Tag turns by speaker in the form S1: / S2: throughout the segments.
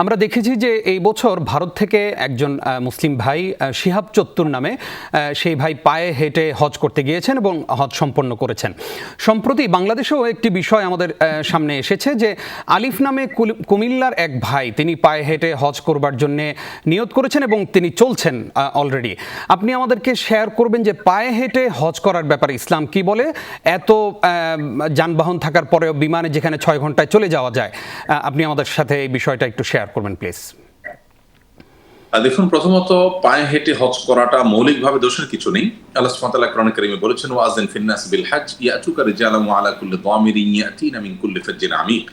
S1: আমরা দেখেছি যে এই বছর ভারত থেকে একজন মুসলিম ভাই শিহাব চত্তুর নামে সেই ভাই পায়ে হেঁটে হজ করতে গিয়েছেন এবং হজ সম্পন্ন করেছেন। সম্প্রতি বাংলাদেশেও একটি বিষয় আমাদের সামনে এসেছে যে আলিফ নামে কুমিল্লার এক ভাই, তিনি পায়ে হেঁটে হজ করবার জন্য নিয়ত করেছেন এবং তিনি চলছেন অলরেডি আপনি আমাদেরকে শেয়ার করবেন যে পায়ে হেঁটে হজ করার ব্যাপারে ইসলাম কি বলে? এত যানবাহন থাকার পরেও বিমানে যেখানে ছয় ঘন্টায় চলে যাওয়া যায় আপনি আমাদের সাথে এই বিষয়টা একটু শেয়ার করবেন প্লিজ
S2: দেখুন, প্রথমত পায়ে হেঁটে হজ করাটা মৌলিকভাবে দোষের কিছু নেই। আল্লাহ সুবহানাহু বলেছেন, ওয়াজিন ফিন্নাস বিল হজ ইয়াতুকা রিজালাম আলা কুল্লি দামিরিন ইয়াতিনা মিন কুল্লি ফাজ্জিন আমিক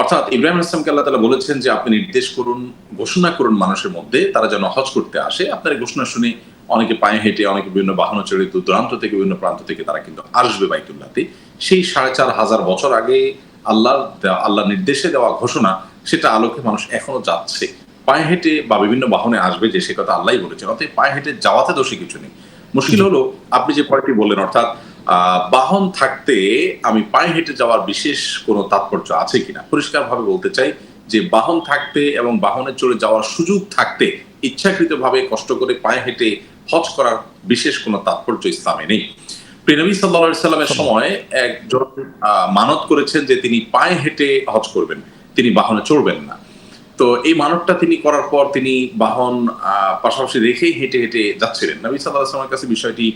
S2: অর্থাৎ ইব্রাহিম আল্লাহ বলেছেন যে, আপনি নির্দেশ করুন, ঘোষণা করুন মানুষের মধ্যে, তারা যেন হজ করতে আসে। আপনার ঘোষণা শুনে অনেকে পায়ে হেঁটে, অনেকে বিভিন্ন বাহন চড়ে দূর দূরান্ত থেকে, বিভিন্ন প্রান্ত থেকে তারা কিন্তু আসবে বাইতুল্লাহতে সেই সাড়ে চার হাজার বছর আগে আল্লাহ আল্লাহ নির্দেশে দেওয়া ঘোষণা সেটা আলোকে মানুষ এখনও যাচ্ছে। পায়ে হেঁটে বা বিভিন্ন বাহনে আসবে যে সে কথা আল্লাহ বলেছেন অতএব পায়ে হেঁটে যাওয়াতে দোষী কিছু নেই। মুশকিল হলো আপনি যে পয়েন্টটি বললেন অর্থাৎ বাহন থাকতে আমি পায়ে হেঁটে যাওয়ার বিশেষ কোনো তাৎপর্য আছে কিনা? পরিষ্কারভাবে বলতে চাই যে বাহন থাকতে এবং বাহনে চড়ে যাওয়ার সুযোগ থাকতে ইচ্ছাকৃতভাবে কষ্ট করে পায়ে হেঁটে হজ করার বিশেষ কোনো তাৎপর্য ইসলামে নেই। প্রিনবী সাল্লা সাল্লামের সময় একজন আহ, মানত করেছেন যে তিনি পায়ে হেঁটে হজ করবেন। তিনি বাহনে চড়বেন না। তো এই মানবটা তিনি করার পর তিনি বাহন পাশাপাশি রেখেই হেঁটে হেঁটে যাচ্ছিলেন। নবী সাল্লাহ আসলামের কাছে বিষয়টি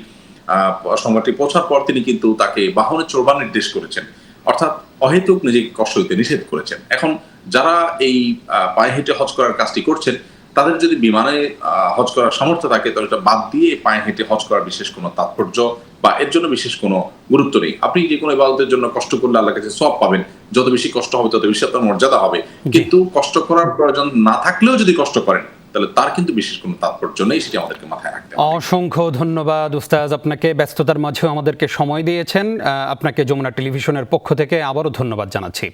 S2: সংবাদটি পৌঁছার পর তিনি কিন্তু তাকে বাহনে চড়বার নির্দেশ করেছেন। অর্থাৎ অহেতুক নিজেকে কষ্ট দিতে নিষেধ করেছেন। এখন যারা এই পায়ে হেঁটে হজ করার কাজটি করছেন, তাদের যদি বিমানে হজ করার সামর্থ্য থাকে, তাহলে এটা বাদ দিয়ে পায়ে হেঁটে হজ করার বিশেষ কোনো তাৎপর্য বা এর জন্য বিশেষ কোনো গুরুত্ব নেই। আপনি যে কোনো ইবাদতের জন্য কষ্ট করলে আল্লাহ কাছে সব পাবেন যত বেশি কষ্ট হবে তত বেশি আপনার মর্যাদা হবে। কিন্তু কষ্ট করার প্রয়োজন না থাকলেও যদি কষ্ট করেন তাহলে তার কিন্তু বিশেষ কোনো তাৎপর্য নেই সেটি আমাদেরকে মাথায় রাখতে হবে।
S1: অসংখ্য ধন্যবাদ উস্তাজ আপনাকে ব্যস্ততার মাঝেও আমাদেরকে সময় দিয়েছেন। আপনাকে যমুনা টেলিভিশনের পক্ষ থেকে আবারও ধন্যবাদ জানাচ্ছি।